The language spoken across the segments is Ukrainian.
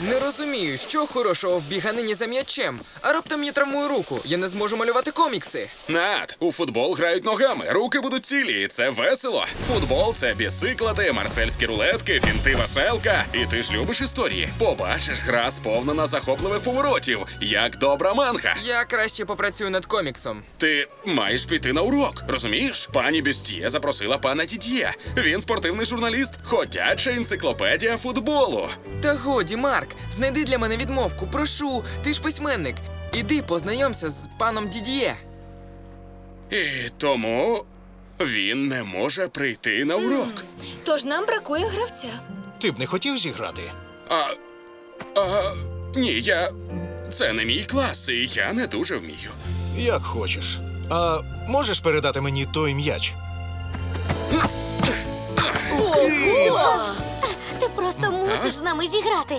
Не розумію, що хорошого в біганині за м'ячем. А раптом я травмую руку. Я не зможу малювати комікси. Над, у футбол грають ногами, руки будуть цілі, і це весело. Футбол це бісиклати, марсельські рулетки, фінти веселка. І ти ж любиш історії. Побачиш, гра сповнена захопливих поворотів, як добра манга. Я краще попрацюю над коміксом. Ти маєш піти на урок, розумієш? Пані Бюстіє запросила пана Дід'є. Він спортивний журналіст, ходяча енциклопедія футболу. Та годі, Марк, знайди для мене відмовку. Прошу, ти ж письменник. Іди познайомся з паном Дід'є. І тому він не може прийти на урок. Тож нам бракує гравця. Ти б не хотів зіграти? А. А. Ні, я. Це не мій клас, і я не дуже вмію. Як хочеш. А можеш передати мені той м'яч? Ти мусиш з нами зіграти.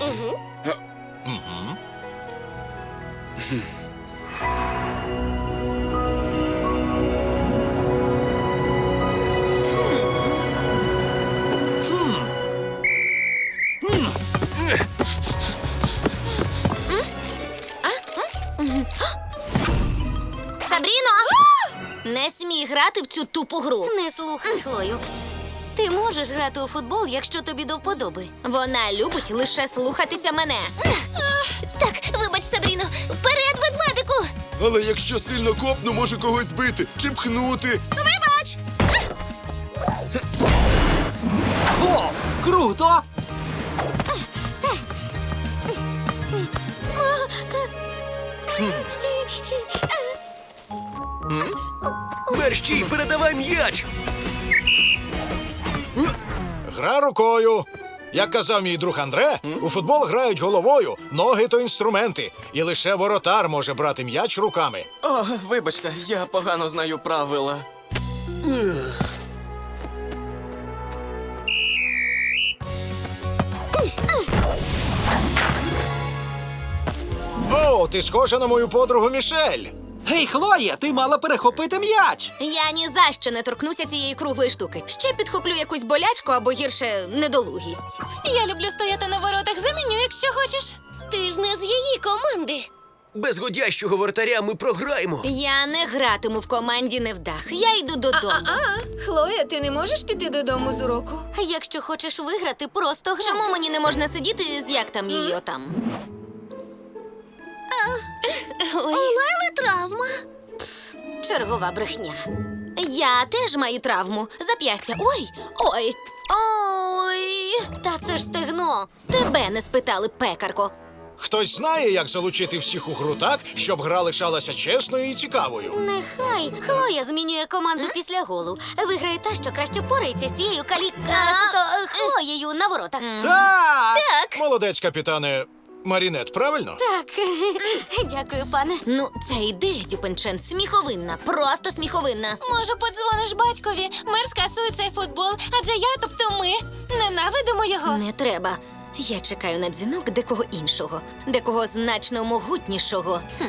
Сабріно! Не смій грати в цю тупу гру. Не слухай, Хлою. Ти можеш грати у футбол, якщо тобі до вподоби. Вона любить лише слухатися мене. Так, вибач, Сабріно, вперед, ведмедику! Але якщо сильно копну, можу когось збити чи пхнути. Вибач! О, круто! Мерщій, передавай м'яч! Гра рукою. Як казав мій друг Андре, у футбол грають головою, ноги то інструменти, і лише воротар може брати м'яч руками. О, вибачте, я погано знаю правила. О, ти схожа на мою подругу Мішель. Гей, Хлоя, ти мала перехопити м'яч. Я ні за що не торкнуся цієї круглої штуки. Ще підхоплю якусь болячку або гірше недолугість. Я люблю стояти на воротах, заміню, якщо хочеш. Ти ж не з її команди. Без годящого воротаря ми програємо. Я не гратиму в команді невдах. Я йду додому. А, Хлоя, ти не можеш піти додому з уроку? Якщо хочеш виграти, просто грай. Чому мені не можна сидіти з як там її отам? У Лайли травма. Чергова брехня. Я теж маю травму. Зап'ястя. Ой, ой, ой. Та це ж стегно. Тебе не спитали, пекарко. Хтось знає, як залучити всіх у гру так, щоб гра лишалася чесною і цікавою. Нехай Хлоя змінює команду після голу. Виграє та, що краще впорається з цією калі... то, е, Хлоєю на воротах. Так! Молодець, капітане. Марінет, правильно? Так, дякую, пане. Ну, ця ідея, Дюпенчен, сміховинна, просто сміховинна. Може, подзвониш батькові, мер скасує цей футбол, адже я, тобто ми, ненавидимо його. Не треба. Я чекаю на дзвінок декого іншого, декого значно могутнішого. Хм.